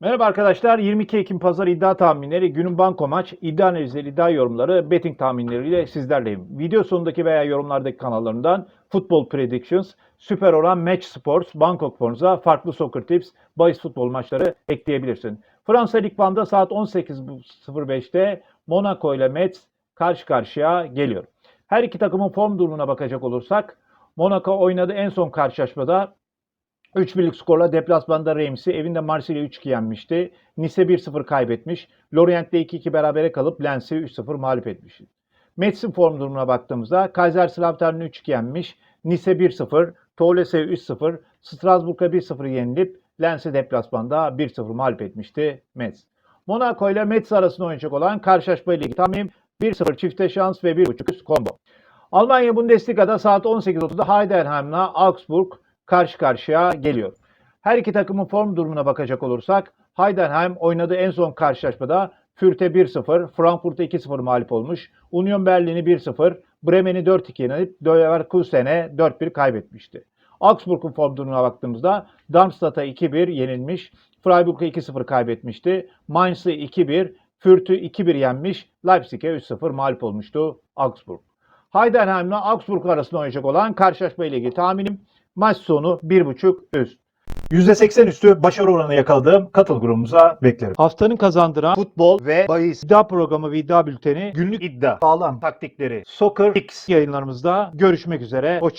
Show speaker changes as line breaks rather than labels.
Merhaba arkadaşlar. 22 Ekim Pazar iddia tahminleri, günün banko maç, iddia analizleri, iddia yorumları, betting tahminleriyle sizlerleyim. Video sonundaki veya yorumlardaki kanallarından Football Predictions, Süper Oran, Match Sports, Bangkok Forza, farklı soccer tips, bahis futbol maçları ekleyebilirsin. Fransa Lig Van'da saat 18.05'te Monaco ile Metz karşı karşıya geliyor. Her iki takımın form durumuna bakacak olursak, Monaco oynadığı en son karşılaşmada 3 birlik skorla deplasmanda Rams'i evinde Marsilya 3-2 yenmişti. Nice 1-0 kaybetmiş. Lorient'te 2-2 berabere kalıp Lens'i 3-0 mağlup etmiş. Metz'in form durumuna baktığımızda Kaiserslautern'ı 3-2 yenmiş. Nice 1-0, Toulouse 3-0, Strasbourg'a 1-0 yenilip Lens'i deplasmanda 1-0 mağlup etmişti Metz. Monaco ile Metz arasında oynayacak olan karşılaşma ile tahminim 1-0 çifte şans ve 1.5 üst combo. Almanya Bundesliga'da saat 18.30'da Heidenheim'la Augsburg karşı karşıya geliyor. Her iki takımın form durumuna bakacak olursak Heidenheim oynadığı en son karşılaşmada Fürth'e 1-0, Frankfurt'a 2-0 mağlup olmuş. Union Berlin'i 1-0, Bremen'i 4-2 yenilip Leverkusen'e 4-1 kaybetmişti. Augsburg'un form durumuna baktığımızda Darmstadt'a 2-1 yenilmiş, Freiburg'a 2-0 kaybetmişti. Mainz'ı 2-1, Fürth'ü 2-1 yenmiş, Leipzig'e 3-0 mağlup olmuştu Augsburg. Heidenheim ile Augsburg arasında oynayacak olan karşılaşma ile ilgili tahminim maç sonu 1.5 üst.
%80 üstü başarı oranı yakaladığım katıl grubumuza beklerim.
Haftanın kazandıran
Futbol ve bahis
iddia programı ve iddia bülteni günlük
iddia, sağlam taktikleri,
Soccer
X
yayınlarımızda görüşmek üzere. Hoşçakalın.